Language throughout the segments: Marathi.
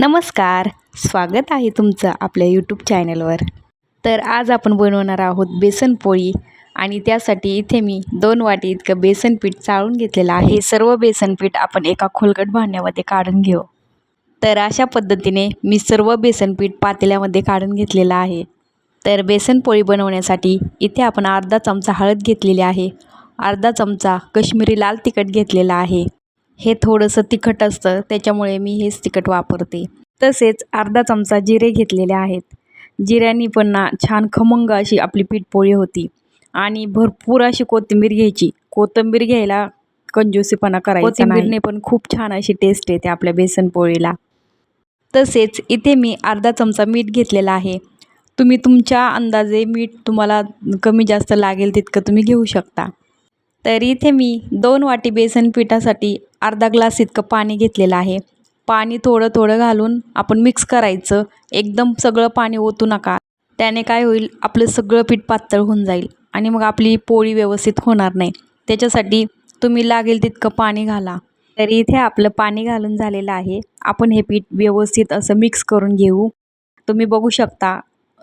नमस्कार. स्वागत आहे तुमचं आपल्या यूट्यूब चॅनलवर तर आज आपण बनवणार आहोत बेसन पोळी आणि त्यासाठी इथे मी दोन वाटी इतकं बेसन पीठ चाळून घेतलेलं आहे. हे सर्व बेसन पीठ आपण एका खोलगट भांड्यामध्ये काढून घेऊ. तर अशा पद्धतीने मी सर्व बेसन पीठ पातेल्यामध्ये काढून घेतलेलं आहे. तर बेसन पोळी बनवण्यासाठी इथे आपण अर्धा चमचा हळद घेतलेली आहे. अर्धा चमचा कश्मीरी लाल तिखट घेतलेला आहे. हे थोडंसं तिखट असतं त्याच्यामुळे मी हेच तिखट वापरते. तसेच अर्धा चमचा जिरे घेतलेले आहेत. जिऱ्यांनी पण ना छान खमंग अशी आपली पीठपोळी होती. आणि भरपूर अशी कोथिंबीर घ्यायची. कोथिंबीर घ्यायला कंजूसीपणा करायचा कोथिंबीरने पण खूप छान अशी टेस्ट येते आपल्या बेसन पोळीला. तसेच इथे मी अर्धा चमचा मीठ घेतलेला आहे. तुम्ही तुमच्या अंदाजे मीठ तुम्हाला कमी जास्त लागेल तितकं तुम्ही घेऊ शकता. तर इथे मी दोन वाटी बेसन पिठासाठी अर्धा ग्लास इतकं पाणी घेतलेलं आहे. पाणी थोडं थोडं घालून आपण मिक्स करायचं. एकदम सगळं पाणी ओतू नका. त्याने काय होईल आपलं सगळं पीठ पातळ होऊन जाईल आणि मग आपली पोळी व्यवस्थित होणार नाही. त्याच्यासाठी तुम्ही लागेल तितकं पाणी घाला. तर इथे आपलं पाणी घालून झालेलं आहे. आपण हे पीठ व्यवस्थित असं मिक्स करून घेऊ. तुम्ही बघू शकता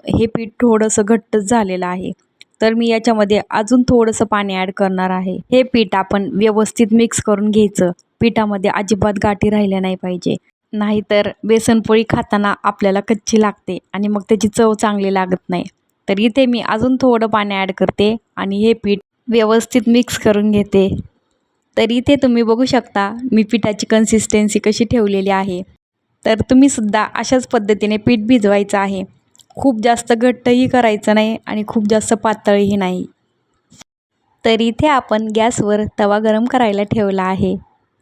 हे पीठ थोडंसं घट्टच झालेलं आहे. तर मी याच्यामध्ये अजून थोडंसं पाणी ॲड करणार आहे. हे पीठ आपण व्यवस्थित मिक्स करून घ्यायचं. पिठामध्ये अजिबात गाठी राहिल्या नाही पाहिजे. नाहीतर बेसनपोळी खाताना आपल्याला कच्ची लागते आणि मग त्याची चव चांगली लागत नाही. तर इथे मी अजून थोडं पाणी ॲड करते आणि हे पीठ व्यवस्थित मिक्स करून घेते. तर इथे तुम्ही बघू शकता मी पिठाची कन्सिस्टन्सी कशी ठेवलेली आहे. तर तुम्हीसुद्धा अशाच पद्धतीने पीठ भिजवायचं आहे. खूप जास्त घट्टही करायचं नाही आणि खूप जास्त पातळही नाही. तर इथे आपण गॅसवर तवा गरम करायला ठेवला आहे.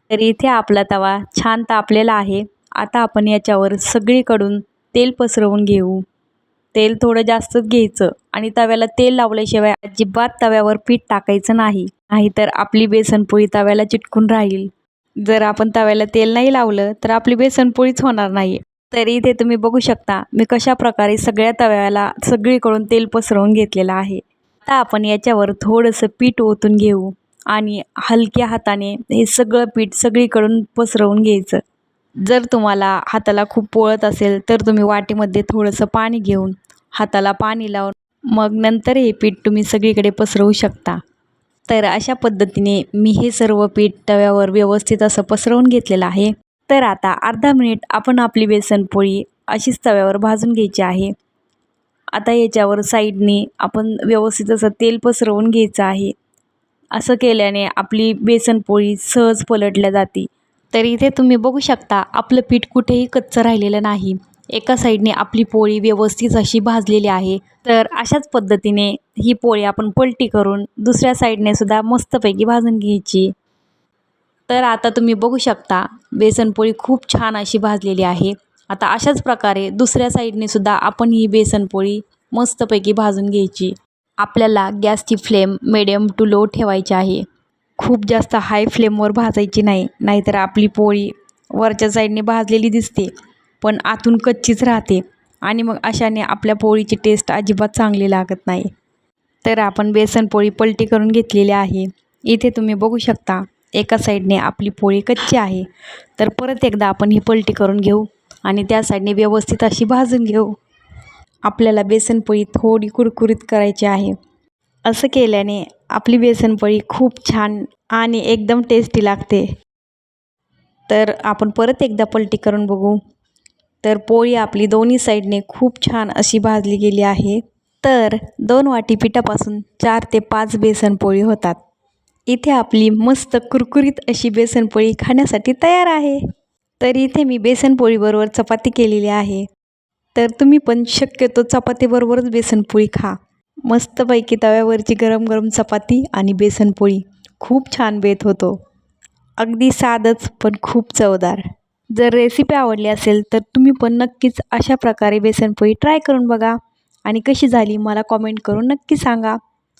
तर इथे आपला तवा छान तापलेला आहे. आता आपण याच्यावर सगळीकडून तेल पसरवून घेऊ. तेल थोडं जास्तच घ्यायचं आणि तव्याला तेल लावल्याशिवाय अजिबात तव्यावर पीठ टाकायचं नाही. नाहीतर आपली बेसनपोळी तव्याला चिटकून राहील. जर आपण तव्याला तेल नाही लावलं तर आपली बेसनपोळीच होणार नाही तरी इथे तुम्ही बघू शकता मी कशा प्रकारे सगळ्या तव्याला सगळीकडून तेल पसरवून घेतलेलं आहे. आता आपण याच्यावर थोडंसं पीठ ओतून घेऊ आणि हलक्या हाताने हे सगळं पीठ सगळीकडून पसरवून घ्यायचं. जर तुम्हाला हाताला खूप पोळत असेल तर तुम्ही वाटीमध्ये थोडंसं पाणी घेऊन हाताला पाणी लावून मग नंतर हे पीठ तुम्ही सगळीकडे पसरवू शकता. तर अशा पद्धतीने मी हे सर्व पीठ तव्यावर व्यवस्थित असं पसरवून घेतलेलं आहे. तर आता अर्धा मिनिट आपण आपली बेसनपोळी अशीच तव्यावर भाजून घ्यायची आहे. आता याच्यावर साईडने आपण व्यवस्थित असं तेल पसरवून घ्यायचं आहे. असं केल्याने आपली बेसनपोळी सहज पलटल्या जाते. तर इथे तुम्ही बघू शकता आपलं पीठ कुठेही कच्चं राहिलेलं नाही. एका साईडने आपली पोळी व्यवस्थित अशी भाजलेली आहे. तर अशाच पद्धतीने ही पोळी आपण पलटी करून दुसऱ्या साईडने सुद्धा मस्तपैकी भाजून घ्यायची. तर आता तुम्ही बघू शकता बेसनपोळी खूप छान अशी भाजलेली आहे. आता अशाच प्रकारे दुसऱ्या साईडने सुद्धा आपण ही बेसनपोळी मस्तपैकी भाजून घ्यायची. आपल्याला गॅसची फ्लेम मिडियम टू लो ठेवायची आहे. खूप जास्त हाय फ्लेमवर भाजायची नाही नाहीतर आपली पोळी वरच्या साईडने भाजलेली दिसते पण आतून कच्चीच राहते आणि मग अशाने आपल्या पोळीची टेस्ट अजिबात चांगली लागत नाही. तर आपण बेसन पोळी पलटी करून घेतलेली आहे. इथे तुम्ही बघू शकता एका साईडने आपली पोळी कच्ची आहे तर परत एकदा आपण ही पलटी करून घेऊ आणि त्या साईडने व्यवस्थित अशी भाजून घेऊ. आपल्याला बेसनपोळी थोडी कुरकुरीत करायची आहे. असं केल्याने आपली बेसनपोळी खूप छान आणि एकदम टेस्टी लागते. तर आपण परत एकदा पलटी करून बघू. तर पोळी आपली दोन्ही साईडने खूप छान अशी भाजली गेली आहे. तर दोन वाटी पिठापासून चार ते पाच बेसन पोळी होतात. इथे आपली मस्त कुरकुरीत अशी बेसनपोळी खाण्यासाठी तयार आहे. तर इथे मी बेसनपोळीबरोबर चपाती केलेली आहे. तर तुम्ही पण शक्यतो चपातीबरोबरच बेसनपोळी खा. मस्तपैकी तव्यावरची गरम गरम चपाती आणि बेसनपोळी. खूप छान बेत होतो. अगदी साधंच पण खूप चवदार. जर रेसिपी आवडली असेल तर तुम्ही पण नक्कीच अशा प्रकारे बेसनपोळी ट्राय करून बघा. आणि कशी झाली मला कॉमेंट करून नक्की सांगा.